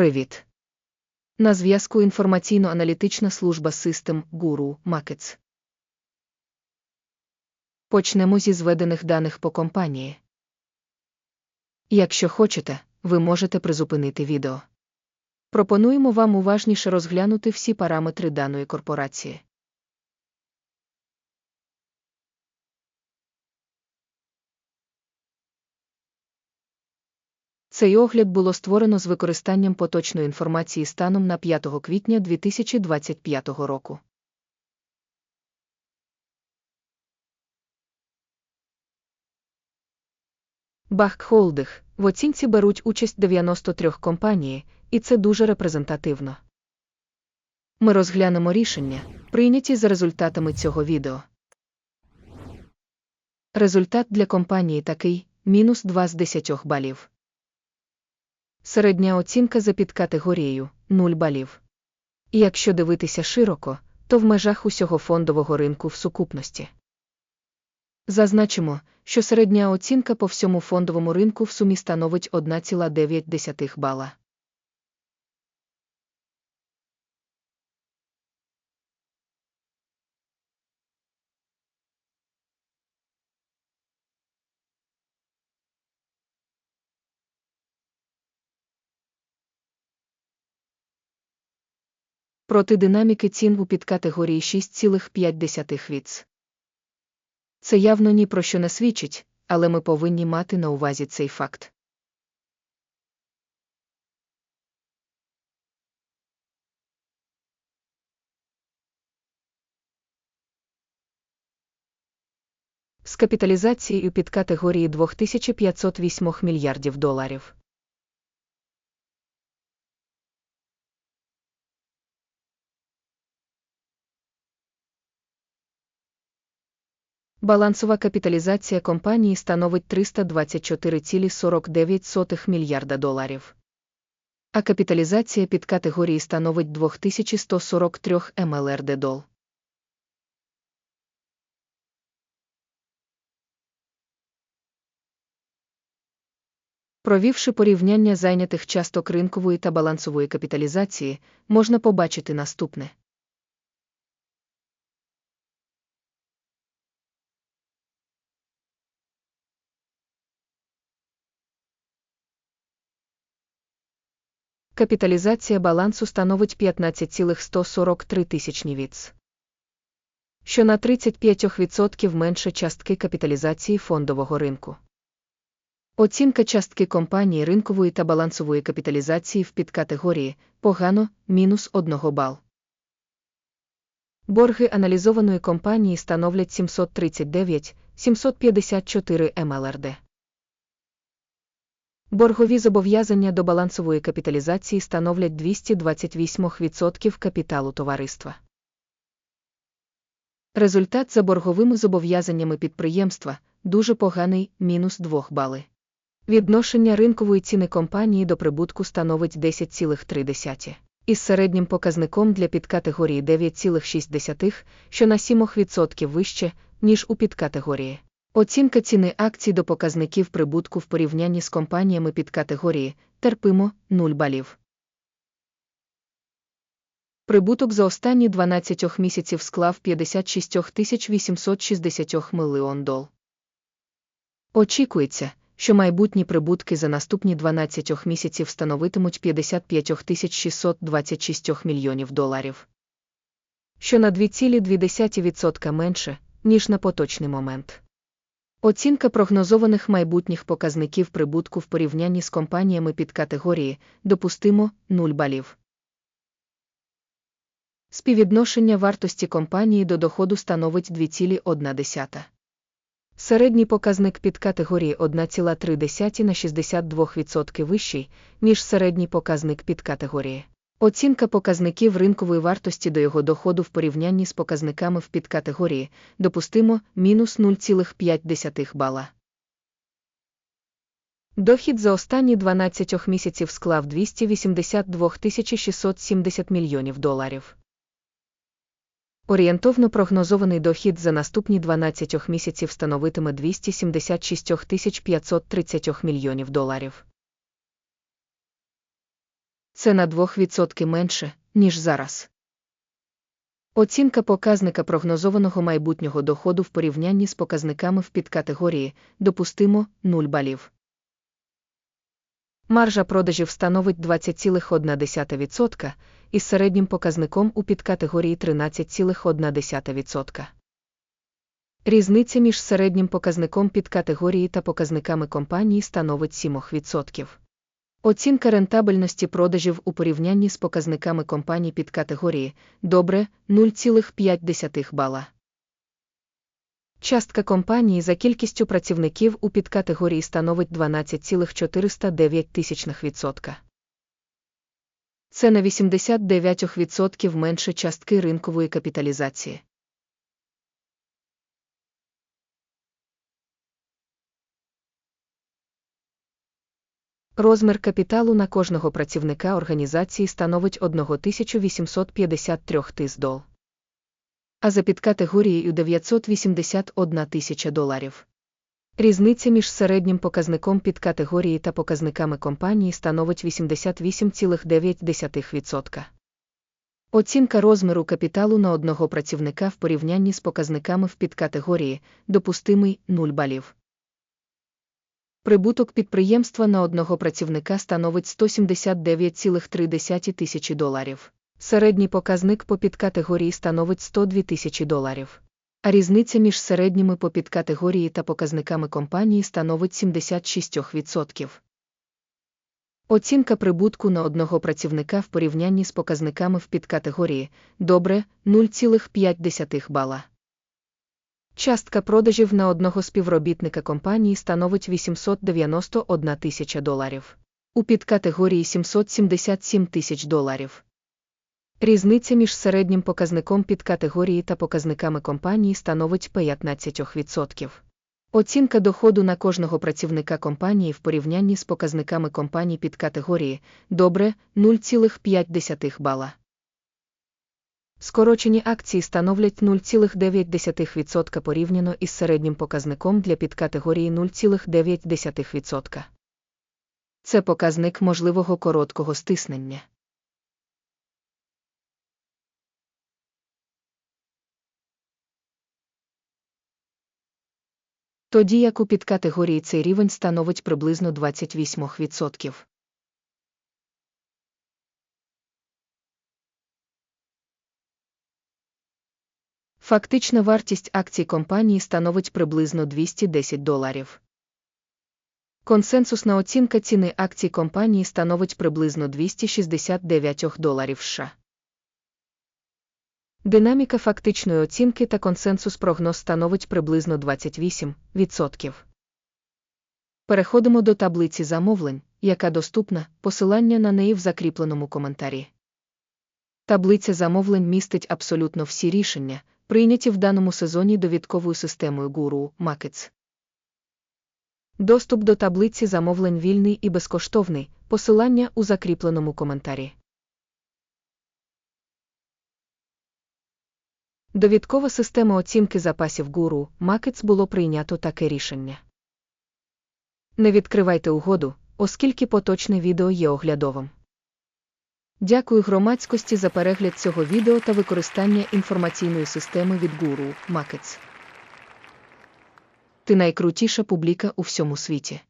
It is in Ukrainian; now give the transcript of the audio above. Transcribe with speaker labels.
Speaker 1: Привіт. На зв'язку інформаційно-аналітична служба System Guru Markets. Почнемо зі зведених даних по компанії. Якщо хочете, ви можете призупинити відео. Пропонуємо вам уважніше розглянути всі параметри даної корпорації. Цей огляд було створено з використанням поточної інформації станом на 5 квітня 2025 року. Баххолдих в оцінці беруть участь 93 компанії, і це дуже репрезентативно. Ми розглянемо рішення, прийняті за результатами цього відео. Результат для компанії такий мінус 2 з 10 балів. Середня оцінка за підкатегорією 0 балів. І якщо дивитися широко, то в межах усього фондового ринку в сукупності. Зазначимо, що середня оцінка по всьому фондовому ринку в сумі становить 1,9 бала. Проти динаміки цін у підкатегорії 6,5 віц. Це явно ні про що не свідчить, але ми повинні мати на увазі цей факт. З капіталізацією під категорії 2508 мільярдів доларів. Балансова капіталізація компанії становить 324,49 мільярда доларів. А капіталізація під категорії становить 2143 МЛРД дол. Провівши порівняння зайнятих часток ринкової та балансової капіталізації, можна побачити наступне. Капіталізація балансу становить 15,143 тисячні віц. Що на 35% менше частки капіталізації фондового ринку. Оцінка частки компанії ринкової та балансової капіталізації в підкатегорії погано мінус 1 бал. Борги аналізованої компанії становлять 739 754 МЛРД. Боргові зобов'язання до балансової капіталізації становлять 228% капіталу товариства. Результат за борговими зобов'язаннями підприємства дуже поганий мінус 2 бали. Відношення ринкової ціни компанії до прибутку становить 10,3 із середнім показником для підкатегорії 9,6, що на 7% вище, ніж у підкатегорії. Оцінка ціни акцій до показників прибутку в порівнянні з компаніями під категорії терпимо 0 балів. Прибуток за останні 12 місяців склав 56 860 мільйон дол. Очікується, що майбутні прибутки за наступні 12 місяців становитимуть 55 626 мільйонів доларів, що на 2,2% менше, ніж на поточний момент. Оцінка прогнозованих майбутніх показників прибутку в порівнянні з компаніями під категорії допустимо 0 балів. Співвідношення вартості компанії до доходу становить 2,1. Середній показник під категорії 1,3 на 62% вищий, ніж середній показник під категорії. Оцінка показників ринкової вартості до його доходу в порівнянні з показниками в підкатегорії допустимо мінус 0,5 бала. Дохід за останні 12 місяців склав 282 670 мільйонів доларів. Орієнтовно прогнозований дохід за наступні 12 місяців становитиме 276 530 мільйонів доларів. Це на 2% менше, ніж зараз. Оцінка показника прогнозованого майбутнього доходу в порівнянні з показниками в підкатегорії допустимо 0 балів. Маржа продажів становить 20,1% із середнім показником у підкатегорії 13,1%. Різниця між середнім показником підкатегорії та показниками компанії становить 7%. Оцінка рентабельності продажів у порівнянні з показниками компаній підкатегорії добре 0,5 бала. Частка компанії за кількістю працівників у підкатегорії становить 12,409%. Це на 89% менше частки ринкової капіталізації. Розмір капіталу на кожного працівника організації становить 1853 тис дол. А за підкатегорією 981 тисяча доларів. Різниця між середнім показником підкатегорії та показниками компанії становить 88,9%. Оцінка розміру капіталу на одного працівника в порівнянні з показниками в підкатегорії допустимий 0 балів. Прибуток підприємства на одного працівника становить 179,3 тисячі доларів. Середній показник по підкатегорії становить 102 тисячі доларів. А різниця між середніми по підкатегорії та показниками компанії становить 76%. Оцінка прибутку на одного працівника в порівнянні з показниками в підкатегорії добре 0,5 бала. Частка продажів на одного співробітника компанії становить 891 тисяча доларів. У підкатегорії 777 тисяч доларів. Різниця між середнім показником підкатегорії та показниками компанії становить 15%. Оцінка доходу на кожного працівника компанії в порівнянні з показниками компаній підкатегорії добре 0,5 бала. Скорочені акції становлять 0,9% порівняно із середнім показником для підкатегорії 0,9%. Це показник можливого короткого стиснення. Тоді як у підкатегорії цей рівень становить приблизно 28%. Фактична вартість акцій компанії становить приблизно 210 доларів. Консенсусна оцінка ціни акцій компанії становить приблизно 269 доларів США. Динаміка фактичної оцінки та консенсус прогноз становить приблизно 28%. Переходимо до таблиці замовлень, яка доступна, посилання на неї в закріпленому коментарі. Таблиця замовлень містить абсолютно всі рішення, прийняті в даному сезоні довідковою системою Guru Markets. Доступ до таблиці замовлень вільний і безкоштовний, посилання у закріпленому коментарі. Довідкова система оцінки запасів Guru Markets було прийнято таке рішення. Не відкривайте угоду, оскільки поточне відео є оглядовим. Дякую громадськості за перегляд цього відео та використання інформаційної системи від Guru Markets. Ти найкрутіша публіка у всьому світі.